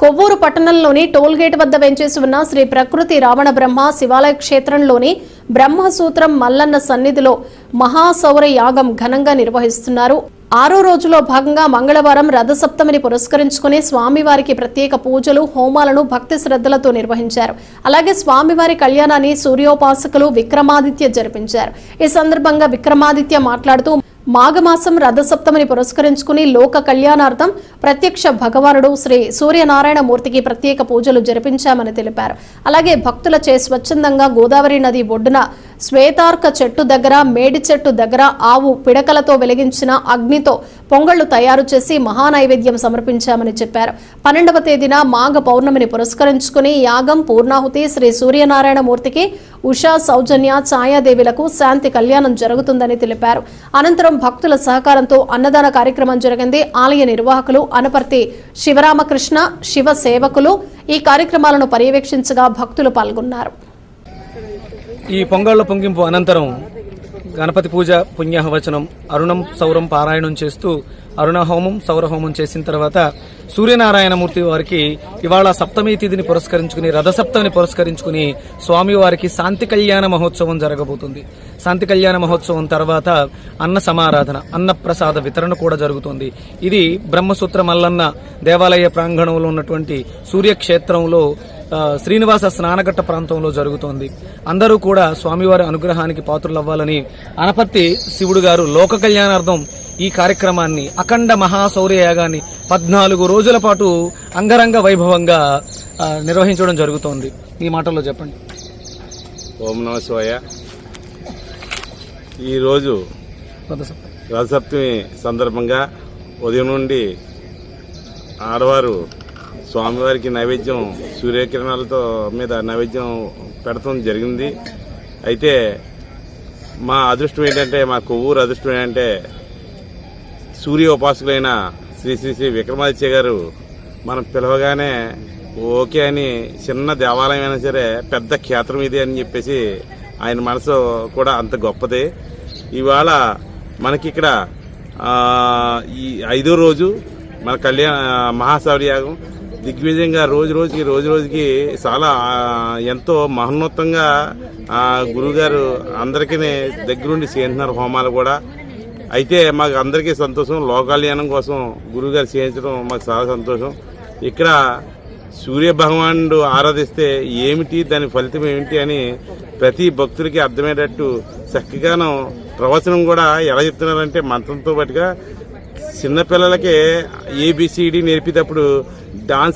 కొవ్వూరు పట్టణంలోని టోల్గేట్ వద్ద వెంచేసి ఉన్న శ్రీ ప్రకృతి రావణ బ్రహ్మ శివాలయ క్షేత్రంలోని బ్రహ్మసూత్రం మల్లన్న సన్నిధిలో మహాసౌర యాగం ఘనంగా నిర్వహిస్తున్నారు. ఆరో రోజులో భాగంగా మంగళవారం రథసప్తమిని పురస్కరించుకుని స్వామివారికి ప్రత్యేక పూజలు హోమాలను భక్తి శ్రద్ధలతో నిర్వహించారు. అలాగే స్వామివారి కళ్యాణాన్ని సూర్యోపాసకులు విక్రమాదిత్య జరిపించారు. ఈ సందర్భంగా విక్రమాదిత్య మాట్లాడుతూ మాఘమాసం రథసప్తమిని పురస్కరించుకుని లోక కళ్యాణార్థం ప్రత్యక్ష భగవానుడు శ్రీ సూర్యనారాయణ మూర్తికి ప్రత్యేక పూజలు జరిపించామని తెలిపారు. అలాగే భక్తులచే స్వచ్ఛందంగా గోదావరి నది ఒడ్డున శ్వేతార్క చెట్టు దగ్గర మేడి చెట్టు దగ్గర ఆవు పిడకలతో వెలిగించిన అగ్నితో పొంగళ్ళు తయారు చేసి మహానైవేద్యం సమర్పించామని చెప్పారు. పన్నెండవ తేదీన మాఘ పౌర్ణమిని పురస్కరించుకుని యాగం పూర్ణాహుతి శ్రీ సూర్యనారాయణ మూర్తికి ఉషా సౌజన్య ఛాయాదేవిలకు శాంతి కళ్యాణం జరుగుతుందని తెలిపారు. అనంతరం భక్తుల సహకారంతో అన్నదాన కార్యక్రమం జరిగింది. ఆలయ నిర్వాహకులు అనపర్తి శివరామకృష్ణ శివ సేవకులు ఈ కార్యక్రమాలను పర్యవేక్షించగా భక్తులు పాల్గొన్నారు. ఈ పొంగళ్ళ పొంగింపు అనంతరం గణపతి పూజ పుణ్యహవచనం అరుణం సౌరం పారాయణం చేస్తూ అరుణ హోమం సౌర హోమం చేసిన తర్వాత సూర్యనారాయణమూర్తి వారికి ఇవాళ సప్తమి తిథిని పురస్కరించుకుని రథసప్తమిని పురస్కరించుకుని స్వామివారికి శాంతి కళ్యాణ మహోత్సవం జరగబోతుంది. శాంతి కళ్యాణ మహోత్సవం తర్వాత అన్న సమారాధన అన్నప్రసాద వితరణ కూడా జరుగుతుంది. ఇది బ్రహ్మసూత్ర మల్లన్న దేవాలయ ప్రాంగణంలో ఉన్నటువంటి సూర్యక్షేత్రంలో శ్రీనివాస స్నానఘట్ట ప్రాంతంలో జరుగుతోంది. అందరూ కూడా స్వామివారి అనుగ్రహానికి పాత్రులవ్వాలని అనపర్తి శివుడు గారు లోక కళ్యాణార్థం ఈ కార్యక్రమాన్ని అఖండ మహాశౌర్య యాగాన్ని పద్నాలుగు రోజుల పాటు అంగరంగ వైభవంగా నిర్వహించడం జరుగుతోంది. ఈ మాటల్లో చెప్పండి. ఓం నమ శివాయ. ఈరోజు. రథసప్తమి. సందర్భంగా ఉదయం నుండి ఆడవారు స్వామివారికి నైవేద్యం సూర్యకిరణాలతో మీద నైవేద్యం పెడతం జరిగింది. అయితే మా అదృష్టం ఏంటంటే మా కొవ్వూరు అదృష్టం ఏంటంటే సూర్య ఉపాసకులైన శ్రీ శ్రీ శ్రీ విక్రమాదిత్య గారు మనం పిలవగానే ఓకే అని చిన్న దేవాలయం అయినా సరే పెద్ద క్షేత్రం ఇది అని చెప్పేసి ఆయన మనసు కూడా అంత గొప్పది. ఇవాళ మనకి ఇక్కడ ఈ ఐదో రోజు మన కళ్యాణ మహాశౌర్యాగం దిగ్విజయంగా రోజు రోజుకి రోజు రోజుకి చాలా ఎంతో మహోన్నతంగా గురుగారు గురువుగారు అందరికీ దగ్గరుండి చేస్తున్నారు హోమాలు కూడా. అయితే మాకు అందరికీ సంతోషం లోకల్యాణం కోసం గురువుగారు చేయించడం మాకు చాలా సంతోషం. ఇక్కడ సూర్య భగవానుడు ఆరాధిస్తే ఏమిటి దాని ఫలితం ఏమిటి అని ప్రతి భక్తుడికి అర్థమయ్యేటట్టు చక్కగాను ప్రవచనం కూడా ఎలా చెప్తున్నారంటే మంత్రంతో పాటుగా చిన్నపిల్లలకే ఏబిసిడి నేర్పేటప్పుడు డాన్స్